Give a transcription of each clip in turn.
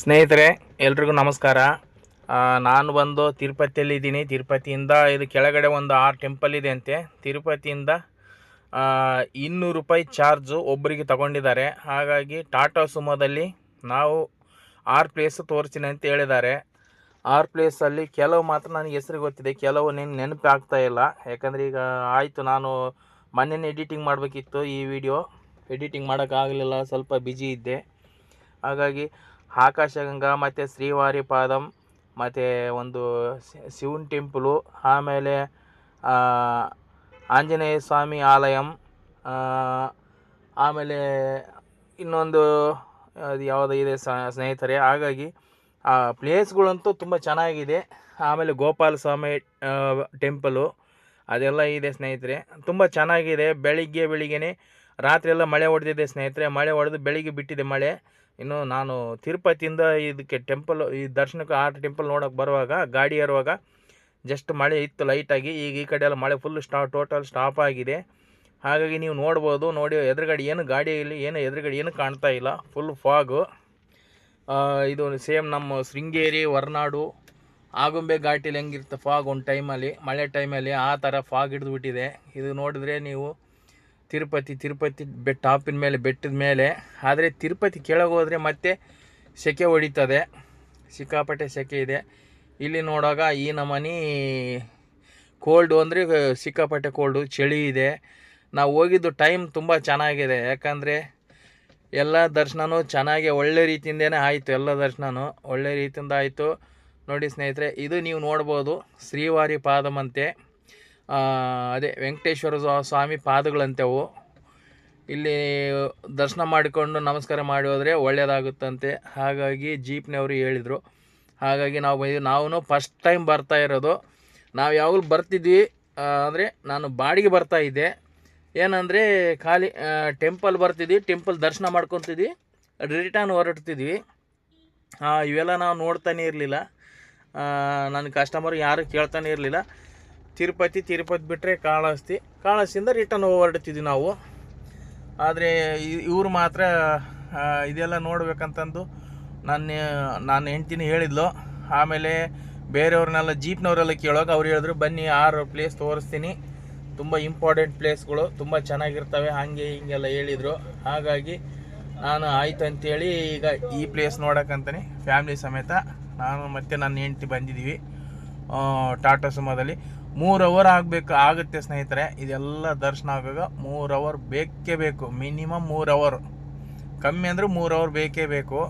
ಸ್ನೇಹಿತರೆ, ಎಲ್ರಿಗೂ ನಮಸ್ಕಾರ. ನಾನು ಬಂದು ತಿರುಪತಿಯಲ್ಲಿದ್ದೀನಿ. ತಿರುಪತಿಯಿಂದ ಇದು ಕೆಳಗಡೆ ಒಂದು ಆರು ಟೆಂಪಲ್ ಇದೆ ಅಂತೆ. ತಿರುಪತಿಯಿಂದ ಇನ್ನೂರು ರೂಪಾಯಿ ಚಾರ್ಜು ಒಬ್ಬರಿಗೆ ತಗೊಂಡಿದ್ದಾರೆ. ಹಾಗಾಗಿ ಟಾಟಾ ಸುಮೋದಲ್ಲಿ ನಾವು ಆರು ಪ್ಲೇಸ್ ತೋರಿಸ್ತೀನಿ ಅಂತ ಹೇಳಿದ್ದಾರೆ. ಆರು ಪ್ಲೇಸಲ್ಲಿ ಕೆಲವು ಮಾತ್ರ ನನಗೆ ಹೆಸರು ಗೊತ್ತಿದೆ. ಕೆಲವು ನೆನ್ ನೆನಪು ಆಗ್ತಾ ಇಲ್ಲ. ಯಾಕಂದರೆ ಈಗ ಆಯಿತು, ನಾನು ಮೊನ್ನೆ ಎಡಿಟಿಂಗ್ ಮಾಡಬೇಕಿತ್ತು ಈ ವಿಡಿಯೋ ಎಡಿಟಿಂಗ್ ಮಾಡೋಕ್ಕಾಗಲಿಲ್ಲ, ಸ್ವಲ್ಪ ಬ್ಯುಸಿ ಇದ್ದೆ. ಹಾಗಾಗಿ ಆಕಾಶಗಂಗಾ, ಮತ್ತು ಶ್ರೀವಾರಿ ಪಾದಂ, ಮತ್ತು ಒಂದು ಶಿವನ್ ಟೆಂಪಲು, ಆಮೇಲೆ ಆಂಜನೇಯ ಸ್ವಾಮಿ ಆಲಯಂ ಆಮೇಲೆ ಇನ್ನೊಂದು, ಅದು ಯಾವುದೋ ಇದೆ ಸ್ನೇಹಿತರೆ, ಹಾಗಾಗಿ ಆ ಪ್ಲೇಸ್ಗಳಂತೂ ತುಂಬ ಚೆನ್ನಾಗಿದೆ. ಆಮೇಲೆ ಗೋಪಾಲ ಸ್ವಾಮಿ ಟೆಂಪಲು, ಅದೆಲ್ಲ ಇದೆ ಸ್ನೇಹಿತರೆ. ತುಂಬ ಚೆನ್ನಾಗಿದೆ. ಬೆಳಿಗ್ಗೆ, ಬೆಳಿಗ್ಗೆನೆ ರಾತ್ರಿ ಎಲ್ಲ ಮಳೆ ಹೊಡೆದಿದೆ ಸ್ನೇಹಿತರೆ. ಮಳೆ ಹೊಡೆದು ಬೆಳಿಗ್ಗೆ ಬಿಟ್ಟಿದೆ ಮಳೆ. ಇನ್ನು ನಾನು ತಿರುಪತಿಯಿಂದ ಇದಕ್ಕೆ ಟೆಂಪಲ್ ಈ ದರ್ಶನಕ್ಕೆ ಆ ಟೆಂಪಲ್ ನೋಡೋಕೆ ಬರುವಾಗ, ಗಾಡಿ ಏರುವಾಗ ಜಸ್ಟ್ ಮಳೆ ಇತ್ತು ಲೈಟಾಗಿ ಈಗ ಈ ಕಡೆ ಎಲ್ಲ ಮಳೆ ಫುಲ್ ಸ್ಟಾ ಟೋಟಲ್ ಸ್ಟಾಪ್ ಆಗಿದೆ. ಹಾಗಾಗಿ ನೀವು ನೋಡ್ಬೋದು, ನೋಡಿ ಎದುರುಗಡೆ ಏನು ಗಾಡಿಯಲ್ಲಿ ಏನು ಎದುರುಗಡೆ ಏನು ಕಾಣ್ತಾ ಇಲ್ಲ ಫುಲ್ ಫಾಗು ಇದು ಸೇಮ್ ನಮ್ಮ ಶೃಂಗೇರಿ, ಹೊರನಾಡು, ಆಗುಂಬೆ ಘಾಟಿಲಿ ಹೆಂಗಿರುತ್ತೆ ಫಾಗ್ ಒಂದು ಟೈಮಲ್ಲಿ ಮಳೆ ಟೈಮಲ್ಲಿ ಆ ಥರ ಫಾಗ್ ಹಿಡಿದು ಬಿಟ್ಟಿದೆ. ಇದು ನೋಡಿದ್ರೆ ನೀವು ತಿರುಪತಿ ತಿರುಪತಿ ಬೆಟ್ಟ ಟಾಪಿನ ಮೇಲೆ, ಬೆಟ್ಟದ ಮೇಲೆ. ಆದರೆ ತಿರುಪತಿ ಕೆಳಗೆ ಹೋದರೆ ಮತ್ತೆ ಸೆಕೆ ಹೊಡಿತದೆ. ಸಿಕ್ಕಾಪಟ್ಟೆ ಸೆಕೆ ಇದೆ. ಇಲ್ಲಿ ನೋಡೋಕ ಈ ನಮನಿ ಕೋಲ್ಡು ಅಂದರೆ ಸಿಕ್ಕಾಪಟ್ಟೆ ಕೋಲ್ಡು, ಚಳಿ ಇದೆ. ನಾವು ಹೋಗಿದ್ದು ಟೈಮ್ ತುಂಬ ಚೆನ್ನಾಗಿದೆ. ಯಾಕಂದರೆ ಎಲ್ಲ ದರ್ಶನವೂ ಚೆನ್ನಾಗಿ, ಒಳ್ಳೆ ರೀತಿಯಿಂದನೇ ಆಯಿತು ಎಲ್ಲ ದರ್ಶನವೂ ಒಳ್ಳೆ ರೀತಿಯಿಂದ ಆಯಿತು. ನೋಡಿ ಸ್ನೇಹಿತರೆ, ಇದು ನೀವು ನೋಡ್ಬೋದು ಶ್ರೀವಾರಿ ಪಾದಮಂತೆ. ಅದೇ ವೆಂಕಟೇಶ್ವರ ಸ್ವಾ- ಸ್ವಾಮಿ ಪಾದಗಳಂತೆ ಅವು ಇಲ್ಲಿ ದರ್ಶನ ಮಾಡಿಕೊಂಡು ನಮಸ್ಕಾರ ಮಾಡಿ ಹೋದರೆ ಒಳ್ಳೆಯದಾಗುತ್ತಂತೆ. ಹಾಗಾಗಿ ಜೀಪ್ನವರು ಹೇಳಿದರು. ಹಾಗಾಗಿ ನಾವು ಬಂದಿದ್ವಿ. ನಾವು ಫಸ್ಟ್ ಟೈಮ್ ಬರ್ತಾ ಇರೋದು. ನಾವು ಯಾವಾಗಲೂ ಬರ್ತಿದ್ವಿ. ಅಂದರೆ ನಾನು ಬಾಡಿಗೆ ಬರ್ತಾ ಇದ್ದೆ. ಏನಂದರೆ ಖಾಲಿ ಟೆಂಪಲ್ ಬರ್ತಿದ್ವಿ. ಟೆಂಪಲ್ ದರ್ಶನ ಮಾಡ್ಕೊತಿದ್ವಿ. ರಿಟರ್ನ್ ಹೊರಡ್ತಿದ್ವಿ. ಇವೆಲ್ಲ ನಾವು ನೋಡ್ತಾನೆ ಇರಲಿಲ್ಲ. ನನ್ನ ಕಸ್ಟಮರ್ ಯಾರು ಕೇಳ್ತಾನೆ ಇರಲಿಲ್ಲ. ತಿರುಪತಿ ತಿರುಪತಿ ಬಿಟ್ಟರೆ ಕಾಳಹಸ್ತಿ. ಕಾಳಹಸ್ತಿಯಿಂದ ರಿಟರ್ನ್ ಹೊರಡ್ತಿದ್ವಿ ನಾವು. ಆದರೆ ಇವರು ಮಾತ್ರ ಇದೆಲ್ಲ ನೋಡಬೇಕಂತಂದು ನನ್ನ ನನ್ನ ಹೆಂಡ್ತಿನ ಹೇಳಿದ್ಲು. ಆಮೇಲೆ ಬೇರೆಯವ್ರನ್ನೆಲ್ಲ ಜೀಪ್ನವರೆಲ್ಲ ಕೇಳೋಕೆ ಅವ್ರು ಹೇಳಿದ್ರು, ಬನ್ನಿ ಆರು ಪ್ಲೇಸ್ ತೋರಿಸ್ತೀನಿ. ತುಂಬ ಇಂಪಾರ್ಟೆಂಟ್ ಪ್ಲೇಸ್ಗಳು ತುಂಬ ಚೆನ್ನಾಗಿರ್ತವೆ, ಹಾಗೆ ಹಿಂಗೆಲ್ಲ ಹೇಳಿದರು. ಹಾಗಾಗಿ ನಾನು ಆಯ್ತು ಅಂತೇಳಿ ಈಗ ಈ ಪ್ಲೇಸ್ ನೋಡೋಕ್ಕಂತಾನೆ. ಫ್ಯಾಮ್ಲಿ ಸಮೇತ ನಾನು ಮತ್ತು ನನ್ನ ಹೆಂಡ್ತಿ ಬಂದಿದ್ದೀವಿ ಟಾಟಾ ಸುಮೋದಲ್ಲಿ ಮೂರು ಅವರ್ ಆಗಬೇಕು, ಆಗುತ್ತೆ ಸ್ನೇಹಿತರೆ. ಇದೆಲ್ಲ ದರ್ಶನ ಆಗಾಗ ಮೂರು ಅವರ್ ಬೇಕೇ ಬೇಕು. ಮಿನಿಮಮ್ ಮೂರು ಅವರ್ ಕಮ್ಮಿ ಅಂದರೆ ಮೂರು ಅವರ್ ಬೇಕೇ ಬೇಕು.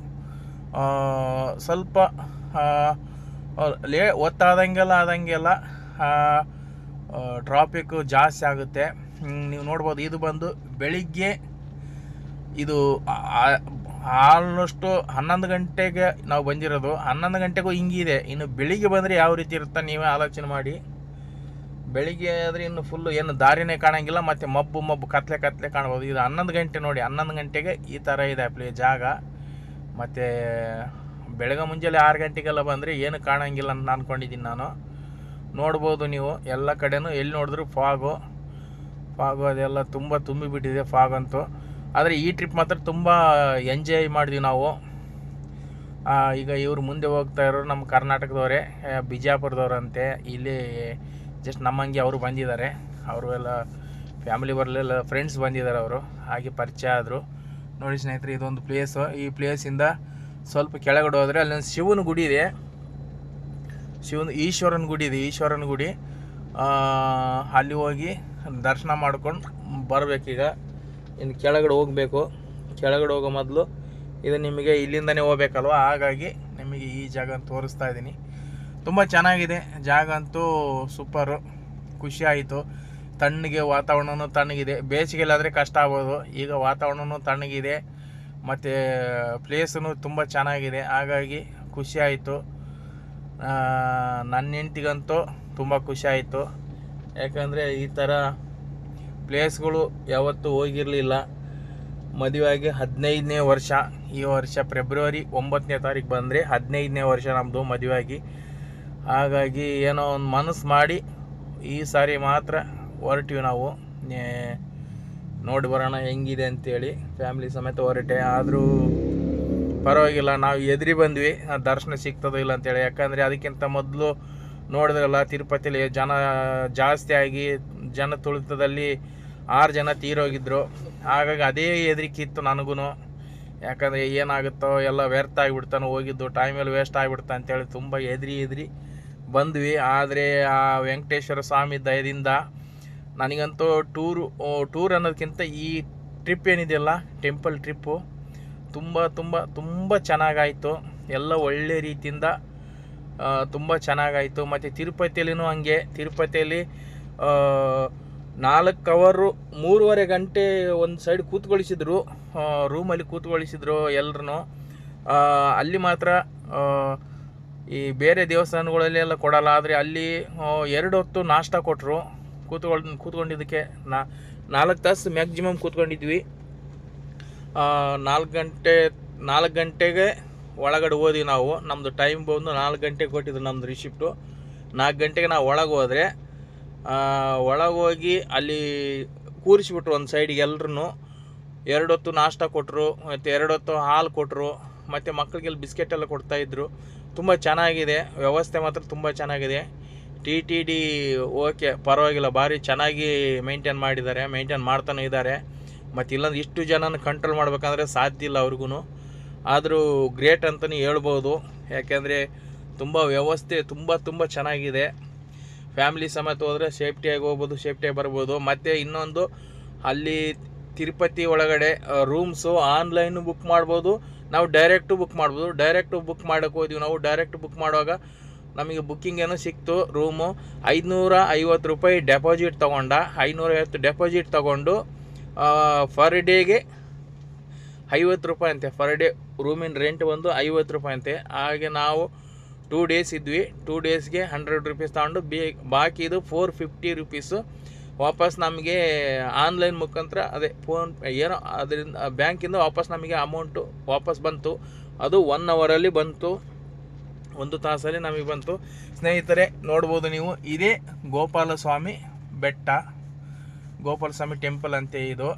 ಸ್ವಲ್ಪ ಲೇ, ಒತ್ತಾದಂಗೆಲ್ಲ ಆದಂಗೆಲ್ಲ ಟ್ರಾಫಿಕ್ಕು ಜಾಸ್ತಿ ಆಗುತ್ತೆ. ನೀವು ನೋಡ್ಬೋದು, ಇದು ಬಂದು ಬೆಳಿಗ್ಗೆ ಇದು ಆಲ್ಮೋಸ್ಟು ಹನ್ನೊಂದು ಗಂಟೆಗೆ ನಾವು ಬಂದಿರೋದು. ಹನ್ನೊಂದು ಗಂಟೆಗೂ ಹಿಂಗಿದೆ ಇನ್ನು ಬೆಳಿಗ್ಗೆ ಬಂದರೆ ಯಾವ ರೀತಿ ಇರುತ್ತೆ ನೀವೇ ಆಲೋಚನೆ ಮಾಡಿ. ಬೆಳಿಗ್ಗೆ ಆದರೆ ಇನ್ನು ಫುಲ್ಲು ಏನು ದಾರಿನೇ ಕಾಣಂಗಿಲ್ಲ, ಮತ್ತು ಮಬ್ಬು ಮಬ್ಬು ಕತ್ಲೆ ಕತ್ಲೆ ಕಾಣ್ಬೋದು. ಇದು ಹನ್ನೊಂದು ಗಂಟೆ ನೋಡಿ, ಹನ್ನೊಂದು ಗಂಟೆಗೆ ಈ ಥರ ಇದೆ ಪ್ಲೇ ಜಾಗ. ಮತ್ತು ಬೆಳಗ್ಗೆ ಮುಂಜಾನೆ ಆರು ಗಂಟೆಗೆಲ್ಲ ಬಂದರೆ ಏನು ಕಾಣಂಗಿಲ್ಲ ಅಂತ ಅಂದ್ಕೊಂಡಿದ್ದೀನಿ ನಾನು. ನೋಡ್ಬೋದು ನೀವು, ಎಲ್ಲ ಕಡೆನೂ ಎಲ್ಲಿ ನೋಡಿದ್ರು ಫಾಗು. ಫಾಗು ಅದೆಲ್ಲ ತುಂಬ ತುಂಬಿಬಿಟ್ಟಿದೆ ಫಾಗ್ ಅಂತೂ. ಆದರೆ ಈ ಟ್ರಿಪ್ ಮಾತ್ರ ತುಂಬ ಎಂಜಾಯ್ ಮಾಡಿದ್ವಿ ನಾವು. ಈಗ ಇವರು ಮುಂದೆ ಹೋಗ್ತಾ ಇರೋರು ನಮ್ಮ ಕರ್ನಾಟಕದವರೇ ಬಿಜಾಪುರದವ್ರಂತೆ. ಇಲ್ಲಿ ಜಸ್ಟ್ ನಮ್ಮಂಗೆ ಅವರು ಬಂದಿದ್ದಾರೆ. ಅವರು ಎಲ್ಲ ಫ್ಯಾಮಿಲಿ ಬರಲೆಲ್ಲ ಫ್ರೆಂಡ್ಸ್ ಬಂದಿದ್ದಾರೆ ಅವರು. ಹಾಗೆ ಪರಿಚಯ ಆದರು. ನೋಡಿ ಸ್ನೇಹಿತರೆ, ಇದೊಂದು ಪ್ಲೇಸು ಈ ಪ್ಲೇಸಿಂದ ಸ್ವಲ್ಪ ಕೆಳಗಡೆ ಹೋದರೆ ಅಲ್ಲೊಂದು ಶಿವನ ಗುಡಿ ಇದೆ. ಶಿವನ, ಈಶ್ವರನ ಗುಡಿ ಇದೆ, ಈಶ್ವರನ ಗುಡಿ. ಅಲ್ಲಿ ಹೋಗಿ ದರ್ಶನ ಮಾಡ್ಕೊಂಡು ಬರಬೇಕೀಗ ಇನ್ನು ಕೆಳಗಡೆ ಹೋಗಬೇಕು. ಕೆಳಗಡೆ ಹೋಗೋ ಮೊದಲು ಇದು ನಿಮಗೆ ಇಲ್ಲಿಂದನೇ ಹೋಗ್ಬೇಕಲ್ವ? ಹಾಗಾಗಿ ನಿಮಗೆ ಈ ಜಾಗ ತೋರಿಸ್ತಾ ಇದ್ದೀನಿ. ತುಂಬ ಚೆನ್ನಾಗಿದೆ. ಜಾಗ ಅಂತೂ ಸೂಪರು ಖುಷಿ ಆಯಿತು. ತಣ್ಣಗೆ ವಾತಾವರಣವೂ ತಣ್ಣಗಿದೆ. ಬೇಸಿಗೆಲ್ಲಾದರೆ ಕಷ್ಟ ಆಗ್ಬೋದು. ಈಗ ವಾತಾವರಣವೂ ತಣ್ಣಗಿದೆ. ಮತ್ತು ಪ್ಲೇಸೂ ತುಂಬ ಚೆನ್ನಾಗಿದೆ. ಹಾಗಾಗಿ ಖುಷಿ ಆಯಿತು. ನನ್ನ ಹೆಂಡ್ತಿಗಂತೂ ತುಂಬ ಖುಷಿ ಆಯಿತು. ಯಾಕಂದರೆ ಈ ಥರ ಪ್ಲೇಸ್ಗಳು ಯಾವತ್ತೂ ಹೋಗಿರಲಿಲ್ಲ. ಮದುವೆಯಾಗಿ ಹದಿನೈದನೇ ವರ್ಷ. ಈ ವರ್ಷ ಫೆಬ್ರವರಿ ಒಂಬತ್ತನೇ ತಾರೀಕು ಬಂದರೆ ಹದಿನೈದನೇ ವರ್ಷ ನಮ್ಮದು ಮದುವೆಯಾಗಿ. ಹಾಗಾಗಿ ಏನೋ ಒಂದು ಮನಸ್ಸು ಮಾಡಿ ಈ ಸಾರಿ ಮಾತ್ರ ಹೊರಟಿವಿ ನಾವು. ನೋಡಿ ಬರೋಣ ಹೆಂಗಿದೆ ಅಂತೇಳಿ. ಫ್ಯಾಮಿಲಿ ಸಮೇತ ಹೊರಟೆ. ಆದರೂ ಪರವಾಗಿಲ್ಲ, ನಾವು ಎದುರಿ ಬಂದ್ವಿ. ಆ ದರ್ಶನ ಸಿಗ್ತದೋ ಇಲ್ಲ ಅಂತೇಳಿ. ಯಾಕಂದರೆ ಅದಕ್ಕಿಂತ ಮೊದಲು ನೋಡಿದ್ರಲ್ಲ, ತಿರುಪತಿಲಿ ಜನ ಜಾಸ್ತಿ ಆಗಿ ಜನ ತುಳಿತದಲ್ಲಿ ಆರು ಜನ ತೀರೋಗಿದ್ದರು ಹಾಗಾಗಿ ಅದೇ ಹೆದರಿಕೆ ಇತ್ತು ನನಗೂ ಯಾಕಂದರೆ ಏನಾಗುತ್ತೋ ಎಲ್ಲ ವ್ಯರ್ಥ ಆಗಿಬಿಡ್ತಾನೆ, ಹೋಗಿದ್ದು ಟೈಮಲ್ಲಿ ವೇಸ್ಟ್ ಆಗಿಬಿಡ್ತಾ ಅಂತೇಳಿ ತುಂಬ ಎದ್ರಿ ಎದ್ರಿ ಬಂದ್ವಿ. ಆದರೆ ಆ ವೆಂಕಟೇಶ್ವರ ಸ್ವಾಮಿ ದಯದಿಂದ ನನಗಂತೂ ಟೂರು ಟೂರ್ ಅನ್ನೋದಕ್ಕಿಂತ ಈ ಟ್ರಿಪ್ ಏನಿದೆಯಲ್ಲ ಟೆಂಪಲ್ ಟ್ರಿಪ್ಪು ತುಂಬ ತುಂಬ ತುಂಬ ಚೆನ್ನಾಗಾಯಿತು. ಎಲ್ಲ ಒಳ್ಳೆ ರೀತಿಯಿಂದ ತುಂಬ ಚೆನ್ನಾಗಾಯಿತು. ಮತ್ತು ತಿರುಪತಿಯಲ್ಲಿನೂ ಹಂಗೆ. ತಿರುಪತಿಯಲ್ಲಿ ನಾಲ್ಕು ಅವರು ಮೂರುವರೆ ಗಂಟೆ ಒಂದು ಸೈಡ್ ಕೂತ್ಕೊಳಿಸಿದ್ರು. ರೂಮಲ್ಲಿ ಕೂತ್ಕೊಳಿಸಿದ್ರು ಎಲ್ಲರೂ ಅಲ್ಲಿ ಮಾತ್ರ ಈ ಬೇರೆ ದೇವಸ್ಥಾನಗಳಲ್ಲಿ ಎಲ್ಲ ಕೊಡಲ್ಲ, ಆದರೆ ಅಲ್ಲಿ ಎರಡು ಹೊತ್ತು ನಾಷ್ಟ ಕೊಟ್ಟರು ಕೂತ್ಕೊಂಡು ಕೂತ್ಕೊಂಡಿದ್ದಕ್ಕೆ ನಾ, ನಾಲ್ಕು ತಾಸು ಮ್ಯಾಕ್ಸಿಮಮ್ ಕೂತ್ಕೊಂಡಿದ್ವಿ. ನಾಲ್ಕು ಗಂಟೆ, ನಾಲ್ಕು ಗಂಟೆಗೆ ಒಳಗಡೆ ಹೋದ್ವಿ ನಾವು. ನಮ್ಮದು ಟೈಮ್ ಬಂದು ನಾಲ್ಕು ಗಂಟೆಗೆ ಕೊಟ್ಟಿದ್ರು ನಮ್ಮದು ರಿಸಿಪ್ಟು ನಾಲ್ಕು ಗಂಟೆಗೆ ನಾವು ಒಳಗೆ ಹೋದರೆ ಒಳಗೆ ಹೋಗಿ ಅಲ್ಲಿ ಕೂರಿಸಿಬಿಟ್ರು ಒಂದು ಸೈಡಿಗೆ ಎಲ್ಲರೂ ಎರಡು ಹೊತ್ತು ನಾಷ್ಟ ಕೊಟ್ಟರು ಮತ್ತು ಎರಡು ಹೊತ್ತು ಹಾಲು ಕೊಟ್ಟರು ಮತ್ತು ಮಕ್ಕಳಿಗೆಲ್ಲ ಬಿಸ್ಕೆಟ್ ಎಲ್ಲ ಕೊಡ್ತಾಯಿದ್ರು ತುಂಬ ಚೆನ್ನಾಗಿದೆ. ವ್ಯವಸ್ಥೆ ಮಾತ್ರ ತುಂಬ ಚೆನ್ನಾಗಿದೆ. ಟಿ ಟಿ ಡಿ ಓಕೆ ಪರವಾಗಿಲ್ಲ. ಭಾರಿ ಚೆನ್ನಾಗಿ ಮೇಂಟೈನ್ ಮಾಡಿದ್ದಾರೆ. ಮೇಂಟೈನ್ ಮಾಡ್ತಾನೆ ಇದ್ದಾರೆ. ಮತ್ತು ಇಲ್ಲಾಂದ್ರೆ ಇಷ್ಟು ಜನನ ಕಂಟ್ರೋಲ್ ಮಾಡಬೇಕಂದ್ರೆ ಸಾಧ್ಯ ಇಲ್ಲ ಅವ್ರಿಗೂ ಆದರೂ ಗ್ರೇಟ್ ಅಂತಲೇ ಹೇಳ್ಬೋದು. ಯಾಕೆಂದರೆ ತುಂಬ ವ್ಯವಸ್ಥೆ ತುಂಬ ತುಂಬ ಚೆನ್ನಾಗಿದೆ. ಫ್ಯಾಮಿಲಿ ಸಮೇತ ಹೋದರೆ ಸೇಫ್ಟಿಯಾಗಿ ಹೋಗ್ಬೋದು ಸೇಫ್ಟಿಯಾಗಿ ಬರ್ಬೋದು. ಮತ್ತು ಇನ್ನೊಂದು, ಅಲ್ಲಿ ತಿರುಪತಿ ಒಳಗಡೆ ರೂಮ್ಸು ಆನ್ಲೈನು ಬುಕ್ ಮಾಡ್ಬೋದು. ನಾವು ಡೈರೆಕ್ಟು ಬುಕ್ ಮಾಡ್ಬೋದು. ಡೈರೆಕ್ಟು ಬುಕ್ ಮಾಡೋಕೆ ಹೋದ್ವಿ ನಾವು. ಡೈರೆಕ್ಟ್ ಬುಕ್ ಮಾಡುವಾಗ ನಮಗೆ ಬುಕ್ಕಿಂಗ್ ಏನೋ ಸಿಕ್ತು ರೂಮು ಐದುನೂರ ಐವತ್ತು ರೂಪಾಯಿ ಡೆಪಾಸಿಟ್ ತೊಗೊಂಡ. ಐವತ್ತು ಡೆಪಾಸಿಟ್ ತೊಗೊಂಡು ಫರ್ ಡೇಗೆ ಐವತ್ತು ರೂಪಾಯಿ ಅಂತೆ. ಫರ್ ಡೇ ರೂಮಿನ ರೆಂಟ್ ಬಂದು ಐವತ್ತು ರೂಪಾಯಿ ಅಂತೆ. ಹಾಗೆ ನಾವು ಟೂ ಡೇಸ್ ಇದ್ವಿ. ಟೂ ಡೇಸ್ಗೆ ಹಂಡ್ರೆಡ್ ರುಪೀಸ್ ತಗೊಂಡು, ಬೇ ಬಾಕಿದು ಫೋರ್ ಫಿಫ್ಟಿ ರುಪೀಸು ವಾಪಸ್ ನಮಗೆ ಆನ್ಲೈನ್ ಮುಖಾಂತರ ಅದೇ ಫೋನ್ ಏನೋ ಅದರಿಂದ, ಬ್ಯಾಂಕಿಂದ ವಾಪಸ್ ನಮಗೆ ಅಮೌಂಟು ವಾಪಸ್ ಬಂತು. ಅದು ಒನ್ ಅವರಲ್ಲಿ ಬಂತು. ಒಂದು ತಾಸಲ್ಲಿ ನಮಗೆ ಬಂತು. ಸ್ನೇಹಿತರೆ, ನೋಡ್ಬೋದು ನೀವು, ಇದೇ ಗೋಪಾಲಸ್ವಾಮಿ ಬೆಟ್ಟ. ಗೋಪಾಲಸ್ವಾಮಿ ಟೆಂಪಲ್ ಅಂತೆ ಇದು.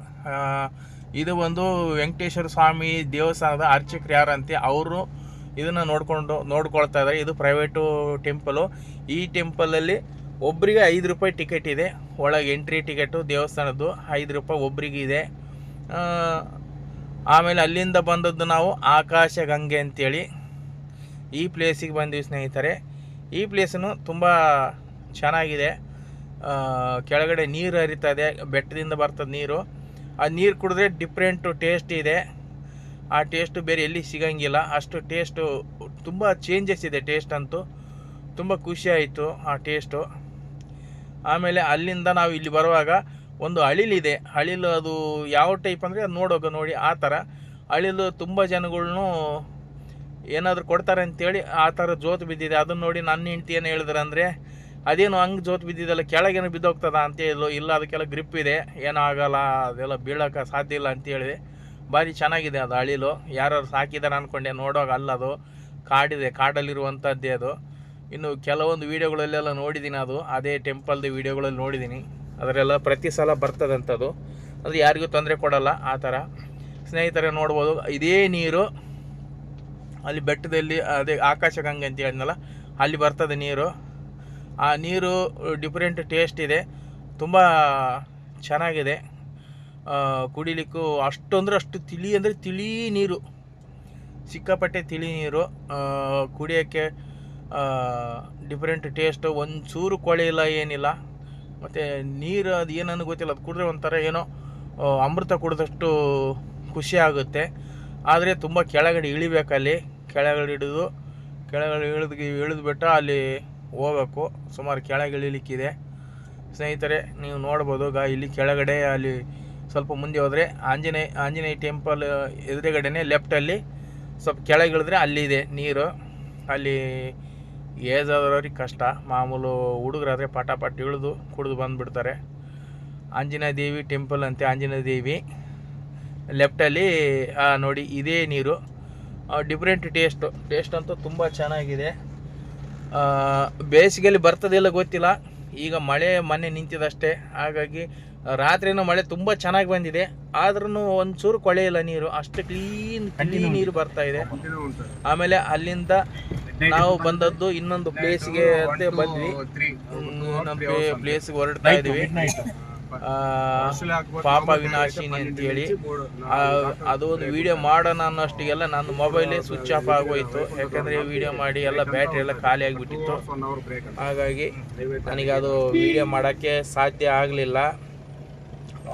ಇದು ಒಂದು ವೆಂಕಟೇಶ್ವರ ಸ್ವಾಮಿ ದೇವಸ್ಥಾನದ ಅರ್ಚಕರು ಯಾರಂತೆ, ಅವರು ಇದನ್ನು ನೋಡಿಕೊಂಡು, ನೋಡ್ಕೊಳ್ತಾ ಇದ್ದಾರೆ ಇದು ಪ್ರೈವೇಟು ಟೆಂಪಲು ಈ ಟೆಂಪಲಲ್ಲಿ ಒಬ್ಬರಿಗೆ ಐದು ರೂಪಾಯಿ ಟಿಕೆಟ್ ಇದೆ. ಒಳಗೆ ಎಂಟ್ರಿ ಟಿಕೆಟು ದೇವಸ್ಥಾನದ್ದು ಐದು ರೂಪಾಯಿ ಒಬ್ಬರಿಗೆ ಇದೆ. ಆಮೇಲೆ ಅಲ್ಲಿಂದ ಬಂದದ್ದು ನಾವು ಆಕಾಶ ಗಂಗೆ ಅಂತೇಳಿ. ಈ ಪ್ಲೇಸಿಗೆ ಬಂದಿವಿ ಸ್ನೇಹಿತರೆ. ಈ ಪ್ಲೇಸನ್ನು ತುಂಬ ಚೆನ್ನಾಗಿದೆ. ಕೆಳಗಡೆ ನೀರು ಹರಿತಾ ಇದೆ. ಬೆಟ್ಟದಿಂದ ಬರ್ತದೆ ನೀರು. ಆ ನೀರು ಕುಡಿದ್ರೆ ಡಿಫ್ರೆಂಟು ಟೇಸ್ಟ್ ಇದೆ. ಆ ಟೇಸ್ಟು ಬೇರೆ ಎಲ್ಲಿ ಸಿಗಂಗಿಲ್ಲ. ಅಷ್ಟು ಟೇಸ್ಟು ತುಂಬ ಚೇಂಜಸ್ ಇದೆ ಟೇಸ್ಟ್ ಅಂತೂ. ತುಂಬ ಖುಷಿ ಆಯಿತು ಆ ಟೇಸ್ಟು ಆಮೇಲೆ ಅಲ್ಲಿಂದ ನಾವು ಇಲ್ಲಿ ಬರುವಾಗ ಒಂದು ಅಳಿಲಿದೆ. ಅಳಿಲು ಅದು ಯಾವ ಟೈಪ್ ಅಂದರೆ ಅದು ನೋಡೋಗ ನೋಡಿ ಆ ಥರ ಅಳಿಲು ತುಂಬ ಜನಗಳ್ನು ಏನಾದರೂ ಕೊಡ್ತಾರೆ ಅಂತೇಳಿ ಆ ಥರ ಜೋತು ಬಿದ್ದಿದೆ. ಅದನ್ನು ನೋಡಿ ನನ್ನ ಹೆಂಡ್ತಿ ಏನು ಹೇಳಿದ್ರೆ ಅಂದರೆ, ಅದೇನು ಹಂಗೆ ಜೋತು ಬಿದ್ದಿದ್ದಲ್ಲ ಕೆಳಗೇನು ಬಿದ್ದೋಗ್ತದ ಅಂತ ಹೇಳೋ. ಇಲ್ಲ, ಅದಕ್ಕೆಲ್ಲ ಗ್ರಿಪ್ ಇದೆ. ಏನೂ ಆಗೋಲ್ಲ. ಅದೆಲ್ಲ ಬೀಳೋಕೆ ಸಾಧ್ಯ ಇಲ್ಲ ಅಂತೇಳಿ ಭಾರಿ ಚೆನ್ನಾಗಿದೆ ಅದು ಅಳಿಲು. ಯಾರು ಸಾಕಿದ್ದಾರೆ ಅಂದ್ಕೊಂಡೆ ನೋಡೋಕೆ ಅಲ್ಲ ಅದು ಕಾಡಿದೆ. ಕಾಡಲ್ಲಿರುವಂಥದ್ದೇ ಅದು. ಇನ್ನು ಕೆಲವೊಂದು ವೀಡಿಯೋಗಳಲ್ಲೆಲ್ಲ ನೋಡಿದ್ದೀನಿ ಅದು. ಅದೇ ಟೆಂಪಲ್ದು ವೀಡಿಯೋಗಳಲ್ಲಿ ನೋಡಿದ್ದೀನಿ ಅದರೆಲ್ಲ ಪ್ರತಿ ಸಲ ಬರ್ತದಂಥದ್ದು ಅದು ಯಾರಿಗೂ ತೊಂದರೆ ಕೊಡಲ್ಲ, ಆ ಥರ. ಸ್ನೇಹಿತರೆ, ನೋಡ್ಬೋದು. ಇದೇ ನೀರು, ಅಲ್ಲಿ ಬೆಟ್ಟದಲ್ಲಿ, ಅದೇ ಆಕಾಶಗಂಗೆ ಅಂತ ಹೇಳಿದ್ನಲ್ಲ, ಅಲ್ಲಿ ಬರ್ತದೆ ನೀರು. ಆ ನೀರು ಡಿಫ್ರೆಂಟ್ ಟೇಸ್ಟ್ ಇದೆ. ತುಂಬ ಚೆನ್ನಾಗಿದೆ. ಕುಡಿಲಿಕ್ಕೂ ಅಷ್ಟು ಅಂದರೆ ಅಷ್ಟು ತಿಳಿ ಅಂದರೆ ತಿಳಿ ನೀರು. ಸಿಕ್ಕಾಪಟ್ಟೆ ತಿಳಿ ನೀರು. ಕುಡಿಯೋಕ್ಕೆ ಡಿಫ್ರೆಂಟ್ ಟೇಸ್ಟ್ ಒಂಚೂರು ಕೊಳೆ ಇಲ್ಲ, ಏನಿಲ್ಲ. ಮತ್ತು ನೀರು ಅದು ಏನನ್ನು ಗೊತ್ತಿಲ್ಲ, ಅದು ಕುಡಿದ್ರೆ ಒಂಥರ ಏನೋ ಅಮೃತ ಕುಡಿದಷ್ಟು ಖುಷಿ ಆಗುತ್ತೆ. ಆದರೆ ತುಂಬ ಕೆಳಗಡೆ ಇಳಿಬೇಕಲ್ಲಿ ಕೆಳಗಡೆ ಹಿಡಿದು ಕೆಳಗಡೆ ಇಳಿದು ಇಳಿದ್ಬಿಟ್ಟು ಅಲ್ಲಿ ಹೋಗಬೇಕು. ಸುಮಾರು ಕೆಳಗೆ ಇಳಿಲಿಕ್ಕಿದೆ. ಸ್ನೇಹಿತರೆ, ನೀವು ನೋಡ್ಬೋದು, ಗ, ಇಲ್ಲಿ ಕೆಳಗಡೆ ಅಲ್ಲಿ ಸ್ವಲ್ಪ ಮುಂದೆ ಹೋದರೆ ಆಂಜನೇಯ ಆಂಜನೇಯ ಟೆಂಪಲ್ ಎದುರುಗಡೆನೆ ಲೆಫ್ಟಲ್ಲಿ ಸ್ವಲ್ಪ ಕೆಳಗೆ ಇಳಿದ್ರೆ ಅಲ್ಲಿದೆ ನೀರು. ಅಲ್ಲಿ ಏಜ್ ಆದವ್ರಿಗೆ ಕಷ್ಟ. ಮಾಮೂಲು ಹುಡುಗರಾದರೆ ಪಟ ಪಟ್ಟಿ ಇಳಿದು ಕುಡಿದು ಬಂದುಬಿಡ್ತಾರೆ. ಆಂಜನೇಯ ದೇವಿ ಟೆಂಪಲ್ ಅಂತೆ ಆಂಜನೇಯ ದೇವಿ. ಲೆಫ್ಟಲ್ಲಿ ನೋಡಿ ಇದೇ ನೀರು. ಡಿಫ್ರೆಂಟ್ ಟೇಸ್ಟು ಟೇಸ್ಟ್ ಅಂತೂ ತುಂಬ ಚೆನ್ನಾಗಿದೆ. ಬೇಸಿಗೆಯಲ್ಲಿ ಬರ್ತದಿಲ್ಲ ಗೊತ್ತಿಲ್ಲ. ಈಗ ಮಳೆ ಮೊನ್ನೆ ನಿಂತಿದಷ್ಟೇ. ಹಾಗಾಗಿ ರಾತ್ರಿನೂ ಮಳೆ ತುಂಬ ಚೆನ್ನಾಗಿ ಬಂದಿದೆ. ಆದ್ರೂ ಒಂಚೂರು ಕೊಳೆಯಿಲ್ಲ ನೀರು. ಅಷ್ಟು ಕ್ಲೀನ್ ಕ್ಲೀನ್ ನೀರು ಬರ್ತಾ ಇದೆ. ಆಮೇಲೆ ಅಲ್ಲಿಂದ ನಾವು ಬಂದದ್ದು ಇನ್ನೊಂದು ಪ್ಲೇಸ್ಗೆ ಅಂತ ಬಂದ್ವಿ. ಇನ್ನೊಂದು ಪ್ಲೇಸ್ಗೆ ಹೊರಡ್ತಾ ಇದೀವಿ ಪಾಪ ವಿನಾಶಿನಿ ಅಂತೇಳಿ ಅದು ಒಂದು ವಿಡಿಯೋ ಮಾಡೋಣ ಅನ್ನೋಷ್ಟಿಗೆಲ್ಲ ನನ್ನ ಮೊಬೈಲೇ ಸ್ವಿಚ್ ಆಫ್ ಆಗೋಯ್ತು. ಯಾಕಂದ್ರೆ ವಿಡಿಯೋ ಮಾಡಿ ಎಲ್ಲ ಬ್ಯಾಟ್ರಿ ಎಲ್ಲ ಖಾಲಿ ಆಗಿಬಿಟ್ಟಿತ್ತು. ಹಾಗಾಗಿ ನನಗೆ ಅದು ವಿಡಿಯೋ ಮಾಡೋಕ್ಕೆ ಸಾಧ್ಯ ಆಗಲಿಲ್ಲ.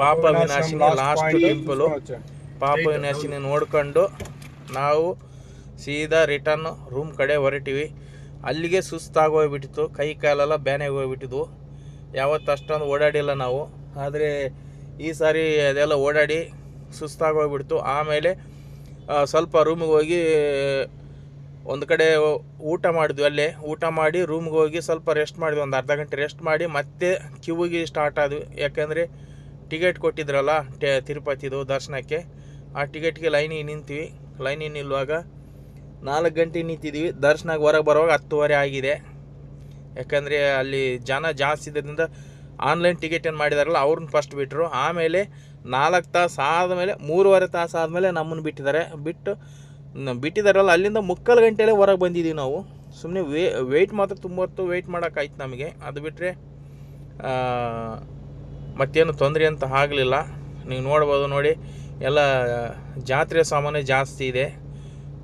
ಪಾಪ ವಿನಾಶಿನಿ ಲಾಸ್ಟ್ ಟೆಂಪಲು ಪಾಪ ವಿನಾಶಿನಿ ನೋಡಿಕೊಂಡು ನಾವು ಸೀದಾ ರಿಟರ್ನ್ ರೂಮ್ ಕಡೆ ಹೊರಟಿವಿ. ಅಲ್ಲಿಗೆ ಸುಸ್ತಾಗೋಗ್ಬಿಟ್ಟಿತ್ತು. ಕೈ ಕಾಲೆಲ್ಲ ಬ್ಯಾನೆಗೆ ಹೋಗ್ಬಿಟ್ಟಿದ್ವು ಯಾವತ್ತು ಅಷ್ಟೊಂದು ಓಡಾಡಿಲ್ಲ ನಾವು. ಆದರೆ ಈ ಸಾರಿ ಅದೆಲ್ಲ ಓಡಾಡಿ ಸುಸ್ತಾಗೋಗ್ಬಿಡ್ತು. ಆಮೇಲೆ ಸ್ವಲ್ಪ ರೂಮಿಗೆ ಹೋಗಿ, ಒಂದು ಕಡೆ ಊಟ ಮಾಡಿದ್ವಿ ಅಲ್ಲೇ. ಊಟ ಮಾಡಿ ರೂಮ್ಗೆ ಹೋಗಿ ಸ್ವಲ್ಪ ರೆಸ್ಟ್ ಮಾಡಿದ್ವಿ. ಒಂದು ಅರ್ಧ ಗಂಟೆ ರೆಸ್ಟ್ ಮಾಡಿ ಮತ್ತೆ ಕ್ಯೂವಿಗೆ ಸ್ಟಾರ್ಟ್ ಆದ್ವಿ. ಯಾಕೆಂದರೆ ಟಿಕೆಟ್ ಕೊಟ್ಟಿದ್ರಲ್ಲ, ಟೆ, ತಿರುಪತಿದು ದರ್ಶನಕ್ಕೆ. ಆ ಟಿಕೆಟ್ಗೆ ಲೈನಿಗೆ ನಿಂತೀವಿ. ಲೈನಿಗೆ ನಿಲ್ಲುವಾಗ ನಾಲ್ಕು ಗಂಟೆ ನಿಂತಿದ್ದೀವಿ. ದರ್ಶನಕ್ಕೆ ಹೊರಗೆ ಬರುವಾಗ ಹತ್ತುವರೆ ಆಗಿದೆ. ಯಾಕಂದರೆ ಅಲ್ಲಿ ಜನ ಜಾಸ್ತಿ ಇದ್ದರಿಂದ ಆನ್ಲೈನ್ ಟಿಕೆಟ್ ಏನು ಮಾಡಿದಾರಲ್ಲ, ಅವ್ರನ್ನ ಫಸ್ಟ್ ಬಿಟ್ಟರು ಆಮೇಲೆ ನಾಲ್ಕು ತಾಸು ಆದಮೇಲೆ, ಮೂರುವರೆ ತಾಸು ಆದಮೇಲೆ ನಮ್ಮನ್ನು ಬಿಟ್ಟಿದ್ದಾರೆ. ಬಿಟ್ಟು ಬಿಟ್ಟಿದಾರಲ್ಲ ಅಲ್ಲಿಂದ ಮುಕ್ಕಾಲು ಗಂಟೆಯಲ್ಲೇ ಹೊರಗೆ ಬಂದಿದ್ದೀವಿ ನಾವು. ಸುಮ್ಮನೆ ವೇ ವೆಯ್ಟ್ ಮಾತ್ರ ತುಂಬ ಹೊತ್ತು ವೆಯ್ಟ್ ಮಾಡೋಕ್ಕಾಯ್ತು ನಮಗೆ. ಅದು ಬಿಟ್ಟರೆ ಮತ್ತೇನು ತೊಂದರೆ ಅಂತ ಆಗಲಿಲ್ಲ. ನೀವು ನೋಡ್ಬೋದು ನೋಡಿ, ಎಲ್ಲ, ಜಾತ್ರೆ ಸಾಮಾನು ಜಾಸ್ತಿ ಇದೆ.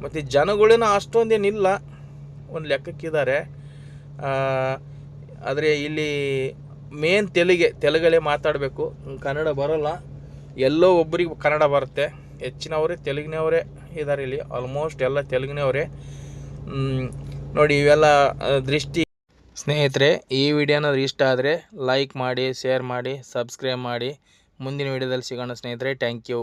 ಮತ್ತು ಜನಗಳೇನು ಅಷ್ಟೊಂದೇನಿಲ್ಲ. ಒಂದು ಲೆಕ್ಕಕ್ಕಿದ್ದಾರೆ. ಆದರೆ ಇಲ್ಲಿ ಮೇನ್ ತೆಲುಗೆ, ತೆಲುಗಲ್ಲೇ ಮಾತಾಡಬೇಕು. ಕನ್ನಡ ಬರೋಲ್ಲ. ಎಲ್ಲೋ ಒಬ್ಬರಿಗೆ ಕನ್ನಡ ಬರುತ್ತೆ. ಹೆಚ್ಚಿನವರೇ ತೆಲುಗಿನವರೇ ಇದ್ದಾರೆ ಇಲ್ಲಿ. ಆಲ್ಮೋಸ್ಟ್ ಎಲ್ಲ ತೆಲುಗಿನವರೇ. ನೋಡಿ ಇವೆಲ್ಲ ದೃಷ್ಟಿ. ಸ್ನೇಹಿತರೆ, ಈ ವಿಡಿಯೋನಾದ್ರು ಇಷ್ಟ ಆದರೆ ಲೈಕ್ ಮಾಡಿ ಶೇರ್ ಮಾಡಿ ಸಬ್ಸ್ಕ್ರೈಬ್ ಮಾಡಿ. ಮುಂದಿನ ವಿಡಿಯೋದಲ್ಲಿ ಸಿಗೋಣ ಸ್ನೇಹಿತರೆ. Thank you